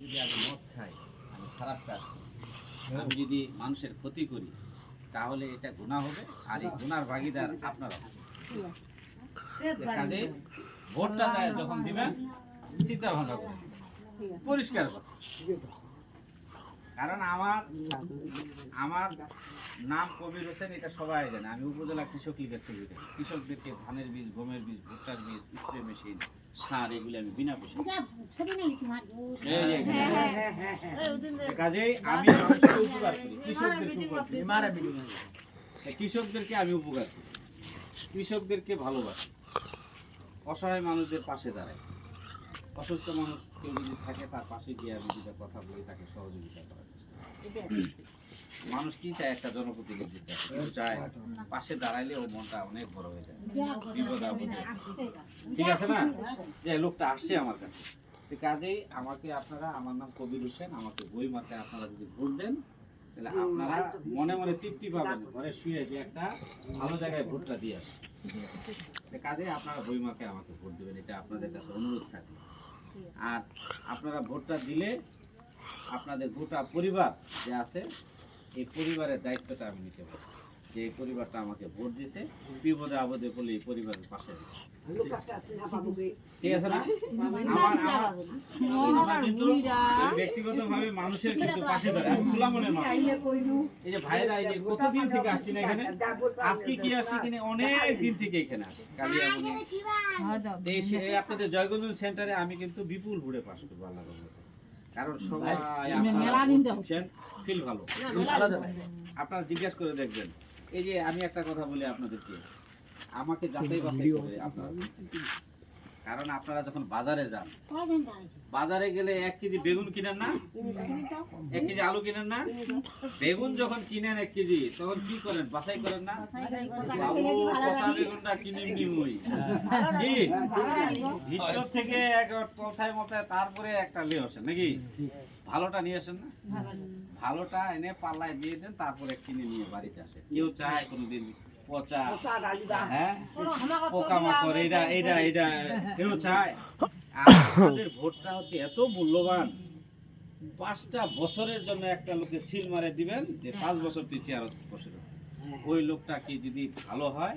যদি আমি মদ খাই, আমি খারাপ কাজ করি। আমি যদি মানুষের ক্ষতি করি, তাহলে এটা গুণা হবে, আর এই গুনার ভাগিদার আপনারা কাজে ভোটটা যায় যখন দিবেন, চিন্তা ভাবনা করে পরিষ্কার কথা। কারণ আমার আমার নাম কবির হোসেন, এটা সবাই জানে। আমি উপজেলা কৃষক লীগের সেক্রেটারি কৃষকদেরকে ধানের বীজ, গমের বীজ, ভুট্টার বীজ, স্প্রে মেশিন সার এগুলো আমি বিনা পয়সা এই যে এখানে। আমি উপকার করি। কৃষকদেরকে উপকার করি। কৃষকদেরকে আমি উপকার করি। কৃষকদেরকে ভালোবাসি। অসহায় মানুষদের পাশে দাঁড়াই অসুস্থ মানুষ কেউ যদি থাকে তার পাশে গিয়ে আমি দুটা কথা বলি তাকে সহযোগিতা করার চেষ্টা করি। মানুষ কি চায় একটা জনপ্রতিনিধি চায় পাশে দাঁড়াইলে ও মনটা অনেক বড় হয়ে যায়। বিপদ ঠিক আছে না? যে লোকটা আসছে আমার কাছে। কাজেই আমাকে আপনারা আমার নাম কবির হোসেন আমাকে বই মাতে আপনারা যদি ভোট দেন তাহলে আপনারা মনে মনে তৃপ্তি পাবেন। ঘরে শুয়ে যে একটা ভালো জায়গায় ভোটটা দিয়ে আসে। কাজে আপনারা বই মাকে আমাকে ভোট দেবেন। এটা আপনাদের কাছে অনুরোধ থাকবে। আর আপনারা ভোটটা দিলে আপনাদের গোটা পরিবার যে আছে এই পরিবারের দায়িত্বটা আমি নিতে পারি। যে এই পরিবারটা আমাকে ভোট দিয়েছে বিপদে আপদে পড়লে এই পরিবারের পাশে ঠিক আছে না? আমার মানুষের কিন্তু পাশে দাঁড়ায়। আমি খোলা মনের মানুষ এই যে ভাইরা এই যে কতদিন থেকে আসছি না এখানে? আজকে কি আসছি এখানে অনেক দিন থেকে এখানে কালিয়ামণি আপনাদের জয়গঞ্জ সেন্টারে আমি কিন্তু বিপুল ভোরে পাস করব আল্লাহ। কারণ সবাই ফিল ভালো। আপনারা জিজ্ঞেস করে দেখবেন। এই যে আমি একটা কথা বলি আপনাদেরকে। আমাকে যাচাই বাছাই করে আপনারা কারণ আপনারা যখন বাজারে যান বাজারে গেলে এক কেজি বেগুন কিনেন না? এক কেজি আলু কিনেন না? বেগুন যখন কিনেন এক কেজি তখন কি করেন? বাছাই করেন না? পচা বেগুনটা কিনে নিমুই। কি? ভিতর থেকে এক পথায় মথায় তারপরে একটা লে আসেন নাকি? ভালোটা নিয়ে আসেন না? ভালোটা এনে পাল্লায় দিয়ে দেন তারপরে কিনে নিয়ে বাড়িতে আসে কেউ চায় কোনোদিন পচা। হ্যাঁ? পোকামাকড় এটা এটা এটা কেউ চায়? আমাদের ভোটটা হচ্ছে এত মূল্যবান। পাঁচটা বছরের জন্য একটা লোকে সিল মারে দিবেন যে পাঁচ বছর তুই চেয়ার বসে ওই লোকটা কি যদি ভালো হয়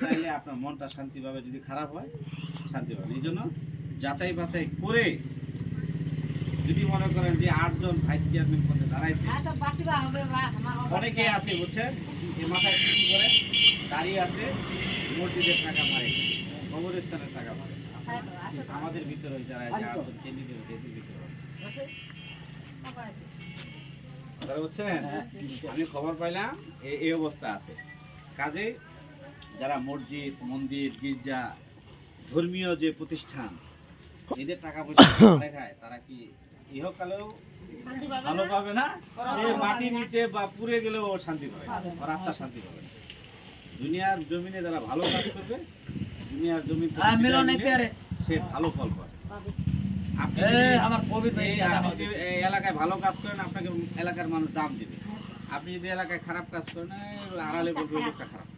তাইলে আপনার মনটা শান্তি পাবে যদি খারাপ হয় শান্তি পাবে এই জন্য যাচাই বাছাই করে যদি মনে করেন যে আটজন ভাইস চেয়ারম্যান পদে দাঁড়াইছে অনেকে আছে বুঝছেন? এই মাথায় কি করে? দাঁড়িয়ে আছে মসজিদের টাকা মারে কবরস্থানের টাকা মারে। আমাদের ভিতরে যারা যে আটজন ক্যান্ডিডেট আছে এদের ভিতরে আছে। বুঝছেন? আমি খবর পাইলাম এই অবস্থা আছে। কাজে যারা মসজিদ মন্দির গির্জা ধর্মীয় যে প্রতিষ্ঠান এদের টাকা পয়সা মারে খায়? তারা কি ইহকালেও ভালো পাবে না? এই মাটি নিচে বা পুড়ে গেলেও ও শান্তি পাবে। ওর আত্মা শান্তি পাবে না। দুনিয়ার জমিনে যারা ভালো কাজ করবে দুনিয়ার জমি সে ভালো ফল পাবে। আপনি যদি- আমার আপনি এলাকায় ভালো কাজ করেন আপনাকে এলাকার মানুষ দাম দিবে। আপনি যদি এলাকায় খারাপ কাজ করেন আড়ালে বলবে লোকটা খারাপ।